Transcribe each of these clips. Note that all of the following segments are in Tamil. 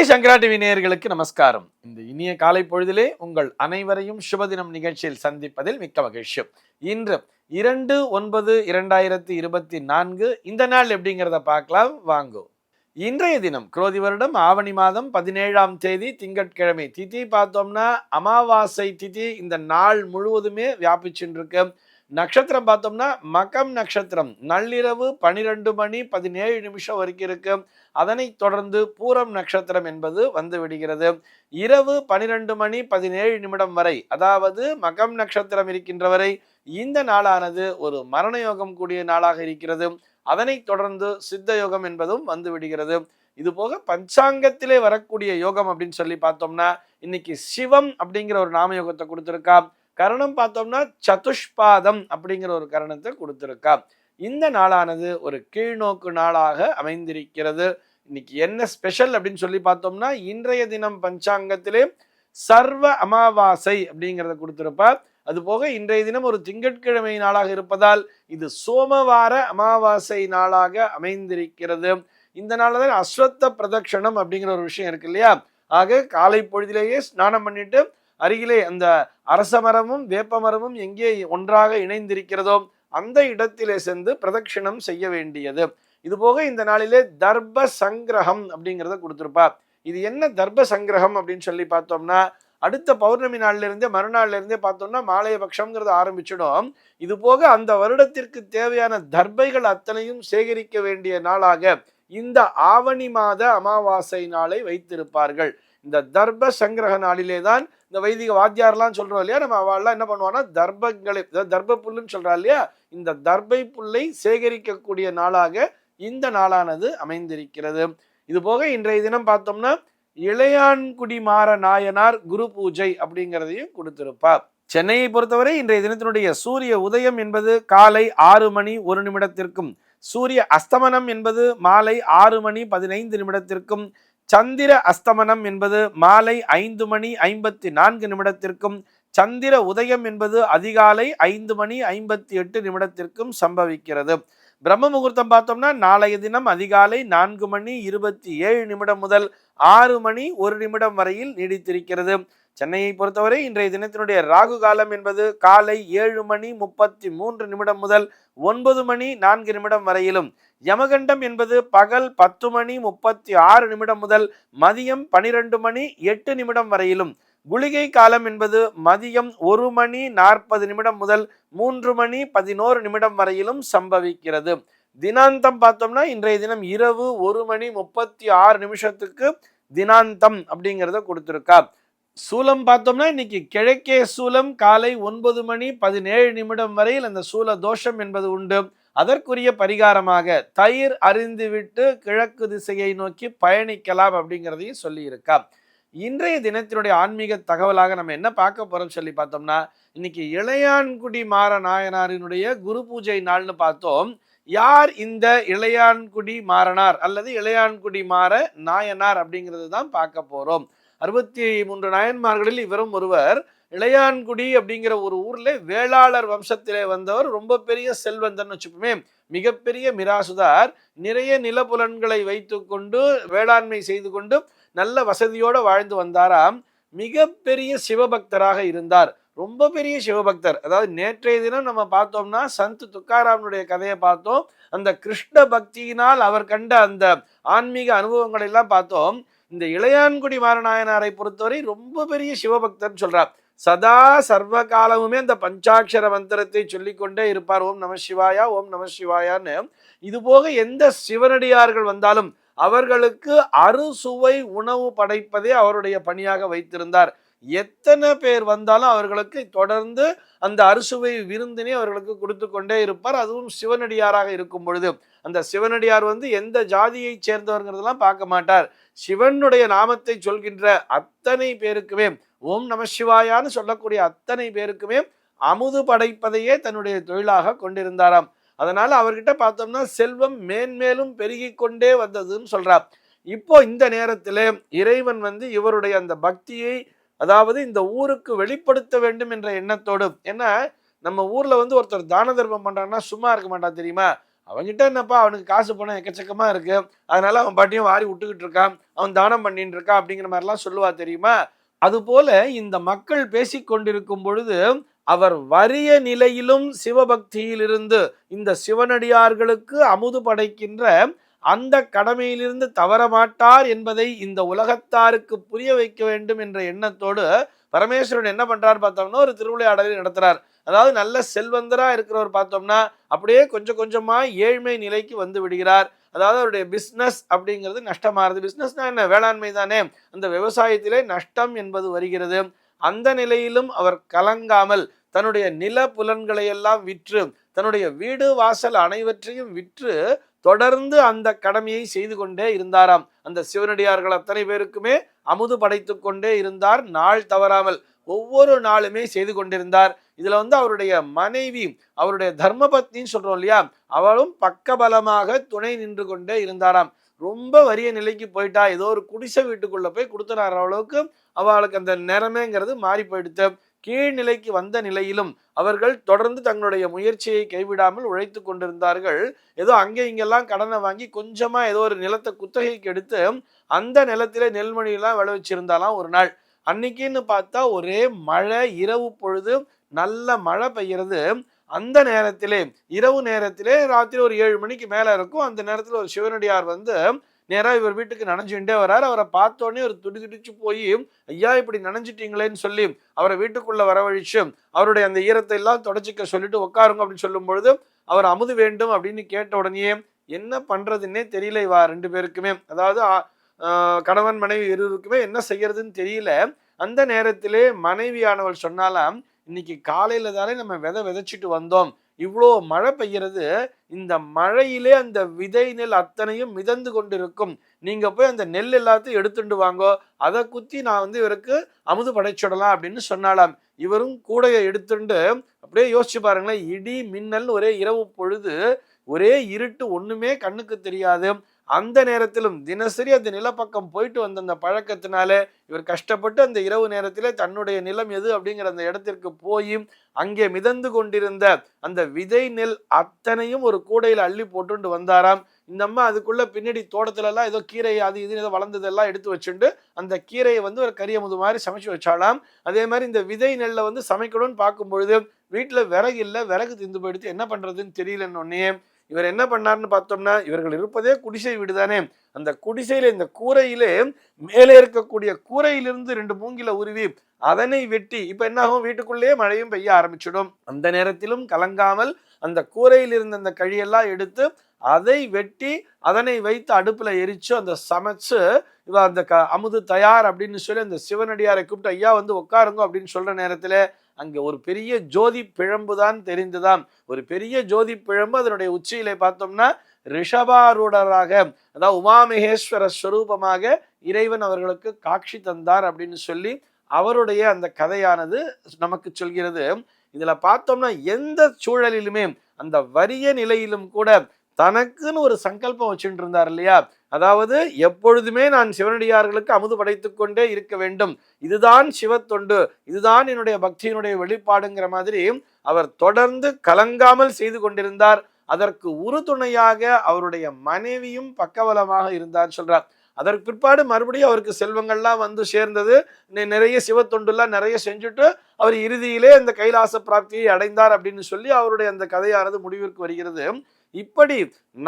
ஸ்ரீ சங்கரா டிவி நேயர்களுக்கு நமஸ்காரம். இந்த இனிய காலை பொழுதிலே உங்கள் அனைவரையும் சுபதினம் நிகழ்ச்சியில் சந்திப்பதில் மிக்க மகிழ்ச்சி. இன்று இரண்டு ஒன்பது இரண்டாயிரத்தி இருபத்தி நான்கு இந்த நாள் எப்படிங்கிறத பார்க்கலாம். வாங்கோ. இன்றைய தினம் குரோதி வருடம் ஆவணி மாதம் பதினேழாம் தேதி திங்கட்கிழமை. திதி பார்த்தோம்னா அமாவாசை திதி இந்த நாள் முழுவதுமே வியாபிச்சுட்டு இருக்கு. நட்சத்திரம் பார்த்தோம்னா மகம் நட்சத்திரம். நள்ளிரவு பனிரெண்டு மணி பதினேழு நிமிஷம் வரைக்கும் இருக்கு. அதனைத் தொடர்ந்து பூரம் நட்சத்திரம் என்பது வந்து விடுகிறது. இரவு பனிரெண்டு மணி பதினேழு நிமிடம் வரை அதாவது மகம் நட்சத்திரம் இருக்கின்ற வரை இந்த நாளானது ஒரு மரண யோகம் கூடிய நாளாக இருக்கிறது. அதனைத் தொடர்ந்து சித்த யோகம் என்பதும் வந்து விடுகிறது. இது போக பஞ்சாங்கத்திலே வரக்கூடிய யோகம் அப்படின்னு சொல்லி பார்த்தோம்னா இன்னைக்கு சிவம் அப்படிங்கிற ஒரு நாம யோகத்தை கொடுத்துருக்கா. கரணம் பார்த்தோம்னா சதுஷ்பாதம் அப்படிங்கிற ஒரு கரணத்தை கொடுத்துருக்கா. இந்த நாளானது ஒரு கீழ்நோக்கு நாளாக அமைந்திருக்கிறது. இன்னைக்கு என்ன ஸ்பெஷல் அப்படின்னு சொல்லி பார்த்தோம்னா இன்றைய தினம் பஞ்சாங்கத்திலே சர்வ அமாவாசை அப்படிங்கிறத கொடுத்திருப்பார். அது போக இன்றைய தினம் ஒரு திங்கட்கிழமை நாளாக இருப்பதால் இது சோமவார அமாவாசை நாளாக அமைந்திருக்கிறது. இந்த நாளில் தான் அஸ்வத்த பிரதட்சணம் அப்படிங்கிற ஒரு விஷயம் இருக்கு இல்லையா? ஆக காலை பொழுதிலேயே ஸ்நானம் பண்ணிட்டு அருகிலே அந்த அரச மரமும் வேப்ப மரமும் எங்கே ஒன்றாக இணைந்திருக்கிறதோ அந்த இடத்திலே சென்று பிரதட்சிணம் செய்ய வேண்டியது. இது போக இந்த நாளிலே தர்ப சங்கிரகம் அப்படிங்கிறத கொடுத்துருப்பார் இது என்ன தர்ப சங்கிரகம் அப்படின்னு சொல்லி பார்த்தோம்னா அடுத்த பௌர்ணமி நாள்லேருந்தே மறுநாள்லேருந்தே பார்த்தோம்னா மாலைய பட்சம்ங்கிறது ஆரம்பிச்சிடும். இது போக அந்த வருடத்திற்கு தேவையான தர்பைகள் அத்தனையும் சேகரிக்க வேண்டிய நாளாக இந்த ஆவணி மாத அமாவாசை நாளை வைத்திருப்பார்கள். இந்த தர்ப சங்கிரக நாளிலே தான் இந்த வைதிக வாத்தியார்லாம் சொல்றோம் இல்லையா? நம்ம அவள்லாம் என்ன பண்ணுவான்னா தர்பங்களை அதாவது தர்ப புல்லுன்னு சொல்றா இல்லையா? இந்த தர்பை புல்லை சேகரிக்கக்கூடிய நாளாக இந்த நாளானது அமைந்திருக்கிறது. இது போக இன்றைய தினம் பார்த்தோம்னா இளையான்குடி மாற நாயனார் குரு பூஜை அப்படிங்கிறதையும் கொடுத்திருப்பார். சென்னையை பொறுத்தவரை இன்றைய தினத்தினுடைய சூரிய உதயம் என்பது காலை ஆறு மணி ஒரு நிமிடத்திற்கும் சூரிய அஸ்தமனம் என்பது மாலை ஆறு மணி பதினைந்து நிமிடத்திற்கும் சந்திர அஸ்தமனம் என்பது மாலை ஐந்து மணி ஐம்பத்தி நான்கு நிமிடத்திற்கும் சந்திர உதயம் என்பது அதிகாலை ஐந்து மணி ஐம்பத்தி எட்டு நிமிடத்திற்கும் சம்பவிக்கிறது. பிரம்ம முகூர்த்தம் பார்த்தோம்னா நாளைய தினம் அதிகாலை நான்கு மணி இருபத்தி ஏழு நிமிடம் முதல் ஆறு மணி ஒரு நிமிடம் வரையில் நீடித்திருக்கிறது. சென்னையை பொறுத்தவரை இன்றைய தினத்தினுடைய ராகு காலம் என்பது காலை ஏழு மணி முப்பத்தி மூன்று நிமிடம் முதல் ஒன்பது மணி நான்கு நிமிடம் வரையிலும். யமகண்டம் என்பது பகல் பத்து மணி முப்பத்தி ஆறு நிமிடம் முதல் மதியம் பனிரெண்டு மணி எட்டு நிமிடம் வரையிலும். குளிகை காலம் என்பது மதியம் ஒரு மணி நாற்பது நிமிடம் முதல் மூன்று மணி பதினோரு நிமிடம் வரையிலும் சம்பவிக்கிறது. தினாந்தம் பார்த்தோம்னா இன்றைய தினம் இரவு ஒரு மணி முப்பத்தி ஆறு நிமிஷத்துக்கு தினாந்தம் அப்படிங்கிறத கொடுத்துருக்கா. சூலம் பார்த்தோம்னா இன்னைக்கு கிழக்கே சூலம் காலை ஒன்பது மணி பதினேழு நிமிடம் வரையில் அந்த சூல தோஷம் என்பது உண்டு. அதற்குரிய பரிகாரமாக தயிர் அறிந்துவிட்டு கிழக்கு திசையை நோக்கி பயணிக்கலாம் அப்படிங்கிறதையும் சொல்லியிருக்கா இன்றைய தினத்தினுடைய ஆன்மீக தகவலாக நம்ம என்ன பார்க்க போறோம் சொல்லி பார்த்தோம்னா இன்னைக்கு இளையான்குடி மாற நாயனாரினுடைய குரு பூஜை நாள்னு பார்த்தோம். யார் இந்த இளையான்குடி மாறனார் அல்லது இளையான்குடி மாற நாயனார் அப்படிங்கிறது தான் பார்க்க போறோம். அறுபத்தி மூன்று நாயன்மார்களில் இவரும் ஒருவர். இளையான்குடி அப்படிங்கிற ஒரு ஊர்ல வேளாளர் வம்சத்திலே வந்தவர் ரொம்ப பெரிய செல்வந்தன் வச்சுப்போமே மிகப்பெரிய மிராசுதார். நிறைய நிலப்புலன்களை வைத்துக்கொண்டு வேளாண்மை செய்து கொண்டு நல்ல வசதியோடு வாழ்ந்து வந்தாராம். மிகப்பெரிய சிவபக்தராக இருந்தார். ரொம்ப பெரிய சிவபக்தர். அதாவது நேற்றைய தினம் நம்ம பார்த்தோம்னா சந்த் துக்காராமனுடைய கதையை பார்த்தோம். அந்த கிருஷ்ண பக்தியினால் அவர் கண்ட அந்த ஆன்மீக அனுபவங்களை எல்லாம் பார்த்தோம். இந்த இளையான்குடி மாரநாயனாரை பொறுத்தவரை ரொம்ப பெரிய சிவபக்தன் சொல்றார். சதா சர்வ காலமுமே அந்த பஞ்சாட்சர மந்திரத்தை சொல்லிக்கொண்டே இருப்பார். ஓம் நம சிவாயா ஓம் நம சிவாயான்னு. இது போக எந்த சிவனடியார்கள் வந்தாலும் அவர்களுக்கு அறுசுவை உணவு படைப்பதே அவருடைய பணியாக வைத்திருந்தார். எத்தனை பேர் வந்தாலும் அவர்களுக்கு தொடர்ந்து அந்த அறுசுவை விருந்தினை அவர்களுக்கு கொடுத்து கொண்டே இருப்பார். அதுவும் சிவனடியாராக இருக்கும் பொழுது. அந்த சிவனடியார் வந்து எந்த ஜாதியை சேர்ந்தவர்கிறதெல்லாம் பார்க்க மாட்டார். சிவனுடைய நாமத்தை சொல்கின்ற அத்தனை பேருக்குமே ஓம் நம சிவாயான்னு சொல்லக்கூடிய அத்தனை பேருக்குமே அமுது படைப்பதையே தன்னுடைய தொழிலாக கொண்டிருந்தாராம். அதனால அவர்கிட்ட பார்த்தோம்னா செல்வம் மேன்மேலும் பெருகி கொண்டே வந்ததுன்னு சொல்றார். இப்போ இந்த நேரத்தில் இறைவன் வந்து இவருடைய அந்த பக்தியை அதாவது இந்த ஊருக்கு வெளிப்படுத்த வேண்டும் என்ற எண்ணத்தோடு. ஏன்னா நம்ம ஊர்ல வந்து ஒருத்தர் தான தர்மம் பண்றாங்கன்னா சும்மா இருக்க மாட்டான் தெரியுமா? அவன்கிட்ட என்னப்பா அவனுக்கு காசு பணம் எக்கச்சக்கமா இருக்கு. அதனால அவன் பாட்டியும் வாரி விட்டுக்கிட்டு இருக்கான். அவன் தானம் பண்ணிட்டு இருக்கான் அப்படிங்கிற மாதிரிலாம் சொல்லுவா தெரியுமா? அதுபோல இந்த மக்கள் பேசிக்கொண்டிருக்கும் பொழுது அவர் வறிய நிலையிலும் சிவபக்தியிலிருந்து இந்த சிவனடியார்களுக்கு அமுது படைக்கின்ற அந்த கடமையிலிருந்து தவறமாட்டார் என்பதை இந்த உலகத்தாருக்கு புரிய வைக்க வேண்டும் என்ற எண்ணத்தோடு பரமேஸ்வரன் என்ன பண்றார் பார்த்தோம்னா ஒரு திருவிளையாடலை நடத்துறார். அதாவது நல்ல செல்வந்தரா இருக்கிறவர் பார்த்தோம்னா அப்படியே கொஞ்சம் கொஞ்சமா ஏழ்மை நிலைக்கு வந்து விடுகிறார். அதாவது அவருடைய பிஸ்னஸ் அப்படிங்கிறது நஷ்டமாறுது பிஸ்னஸ்னா என்ன? வேளாண்மை தானே. அந்த விவசாயத்திலே நஷ்டம் என்பது வருகிறது. அந்த நிலையிலும் அவர் கலங்காமல் தன்னுடைய நில புலன்களை எல்லாம் விற்று தன்னுடைய வீடு வாசல் அனைவற்றையும் விற்று தொடர்ந்து அந்த கடமையை செய்து கொண்டே இருந்தாராம். அந்த சிவனடியார்கள் அத்தனை பேருக்குமே அமுது படைத்து கொண்டே இருந்தார். நாள் தவறாமல் ஒவ்வொரு நாளுமே செய்து கொண்டிருந்தார். இதுல வந்து அவருடைய மனைவி அவருடைய தர்மபத்னின்னு சொல்றோம் இல்லையா? அவளும் பக்கபலமாக துணை நின்று கொண்டே இருந்தாராம். ரொம்ப வறிய நிலைக்கு போயிட்டா. ஏதோ ஒரு குடிசை வீட்டுக்குள்ள போய் கொடுத்துறாரு அளவுக்கு அவளுக்கு அந்த நிறமேங்கிறது மாறி போயிடுத்து. கீழ்நிலைக்கு வந்த நிலையிலும் அவர்கள் தொடர்ந்து தங்களுடைய முயற்சியை கைவிடாமல் உழைத்து கொண்டிருந்தார்கள். ஏதோ அங்கே இங்கெல்லாம் கடனை வாங்கி கொஞ்சமாக ஏதோ ஒரு நிலத்தை குத்தகைக்கு எடுத்து அந்த நிலத்திலே நெல்மணியெல்லாம் விளைவிச்சிருந்தாலாம் ஒரு நாள். அன்னைக்குன்னு பார்த்தா ஒரே மழை இரவு பொழுது நல்ல மழை பெய்யறது. அந்த நேரத்திலே இரவு நேரத்திலே ராத்திரி ஒரு ஏழு மணிக்கு மேலே இருக்கும். அந்த நேரத்தில் ஒரு சிவனடியார் வந்து நேராக இவர் வீட்டுக்கு நனைஞ்சுட்டே வரார். அவரை பார்த்தோன்னே ஒரு துடி துடிச்சு போய் ஐயா இப்படி நனைஞ்சிட்டீங்களேன்னு சொல்லி அவரை வீட்டுக்குள்ள வரவழிச்சு அவருடைய அந்த ஈரத்தை எல்லாம் தொடச்சிக்க சொல்லிட்டு உட்காருங்க அப்படின்னு சொல்லும் பொழுது அவர் அமுது வேண்டும் அப்படின்னு கேட்ட உடனே என்ன பண்றதுன்னே தெரியல இவா ரெண்டு பேருக்குமே. அதாவது கணவன் மனைவி இருவருக்குமே என்ன செய்யறதுன்னு தெரியல. அந்த நேரத்திலே மனைவியானவள் சொன்னாலாம் இன்னைக்கு காலையில தானே நம்ம விதை விதைச்சிட்டு வந்தோம். இவ்வளோ மழை பெய்கிறது இந்த மழையிலே அந்த விதை நெல் அத்தனையும் மிதந்து கொண்டிருக்கும். நீங்கள் போய் அந்த நெல் எல்லாத்தையும் எடுத்துட்டு வாங்கோ அதை குத்தி நான் வந்து இவருக்கு அமுது படைச்சிடலாம் அப்படின்னு சொன்னாலாம் இவரும் கூடையை எடுத்துட்டு அப்படியே யோசிச்சு பாருங்களேன் இடி மின்னல் ஒரே இரவு பொழுது ஒரே இருட்டு ஒன்றுமே கண்ணுக்கு தெரியாது. அந்த நேரத்திலும் தினசரி அந்த நிலப்பக்கம் போயிட்டு வந்த அந்த பழக்கத்தினால இவர் கஷ்டப்பட்டு அந்த இரவு நேரத்திலே தன்னுடைய நிலம் எது அப்படிங்கிற அந்த இடத்திற்கு போய் அங்கே மிதந்து கொண்டிருந்த அந்த விதை நெல் அத்தனையும் ஒரு கூடையில் அள்ளி போட்டுண்டு வந்தாராம். இந்த அம்மா அதுக்குள்ள பின்னாடி தோட்டத்துலலாம் ஏதோ கீரை அது இது ஏதோ வளர்ந்ததெல்லாம் எடுத்து வச்சுட்டு அந்த கீரையை வந்து ஒரு கரியமுது மாதிரி சமைச்சு வச்சாலாம் அதே மாதிரி இந்த விதை நெல்லை வந்து சமைக்கணும்னு பார்க்கும் பொழுது வீட்டில் விறகு இல்லை விறகு திந்து போயிடுத்து என்ன பண்ணுறதுன்னு தெரியலன்னு ஒன்னே இவர் என்ன பண்ணார்னு பார்த்தோம்னா இவர்கள் இருப்பதே குடிசை வீடு தானே அந்த குடிசையில இந்த கூரையிலே மேலே இருக்கக்கூடிய கூரையிலிருந்து ரெண்டு மூங்கில உருவி அதனை வெட்டி இப்ப என்ன ஆகும் வீட்டுக்குள்ளேயே மழையும் பெய்ய ஆரம்பிச்சிடும். அந்த நேரத்திலும் கலங்காமல் அந்த கூரையில் இருந்த அந்த கழியெல்லாம் எடுத்து அதை வெட்டி அதனை வைத்து அடுப்புல எரிச்சு அந்த சமைச்சு இவ அந்த க அமுது தயார் அப்படின்னு சொல்லி அந்த சிவனடியாரை கூப்பிட்டு ஐயா வந்து உட்காருங்க அப்படின்னு சொல்ற நேரத்துல அங்கே ஒரு பெரிய ஜோதி பிழம்பு தான் தெரிந்துதான். ஒரு பெரிய ஜோதி பிழம்பு அதனுடைய உச்சியிலே பார்த்தோம்னா ரிஷபாரூடராக அதாவது உமாமகேஸ்வர ஸ்வரூபமாக இறைவன் அவர்களுக்கு காட்சி தந்தார் அப்படின்னு சொல்லி அவருடைய அந்த கதையானது நமக்கு சொல்கிறது. இதில் பார்த்தோம்னா எந்த சூழலிலுமே அந்த வறிய நிலையிலும் கூட தனக்குன்னு ஒரு சங்கல்பம் வச்சுட்டு இருந்தார் இல்லையா? அதாவது எப்பொழுதுமே நான் சிவனடியார்களுக்கு அமுது படைத்து கொண்டே இருக்க வேண்டும். இதுதான் சிவத்தொண்டு இதுதான் என்னுடைய பக்தியினுடைய வெளிப்பாடுங்கிற மாதிரி அவர் தொடர்ந்து கலங்காமல் செய்து கொண்டிருந்தார். அதற்கு உறுதுணையாக அவருடைய மனைவியும் பக்கவலமாக இருந்தார் சொல்றார். அதற்கு பிற்பாடு மறுபடியும் அவருக்கு செல்வங்கள்லாம் வந்து சேர்ந்தது. நிறைய சிவத்தொண்டுலாம் நிறைய செஞ்சுட்டு அவர் இறுதியிலே அந்த கைலாச பிராப்தியை அடைந்தார் அப்படின்னு சொல்லி அவருடைய அந்த கதையானது முடிவிற்கு வருகிறது. இப்படி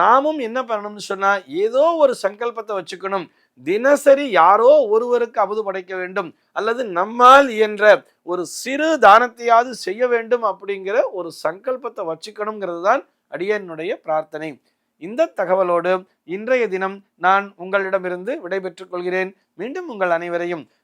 நாமும் என்ன பண்ணணும்னு சொன்னா ஏதோ ஒரு சங்கல்பத்தை வச்சுக்கணும். தினசரி யாரோ ஒருவருக்கு அமுது படைக்க வேண்டும். அல்லது நம்மால் இயன்ற ஒரு சிறு தானத்தையாவது செய்ய வேண்டும் அப்படிங்கிற ஒரு சங்கல்பத்தை வச்சுக்கணுங்கிறது தான் அடியனுடைய பிரார்த்தனை. இந்த தகவலோடு இன்றைய தினம் நான் உங்களிடமிருந்து விடைபெற்றுக் கொள்கிறேன். மீண்டும் உங்கள் அனைவரையும்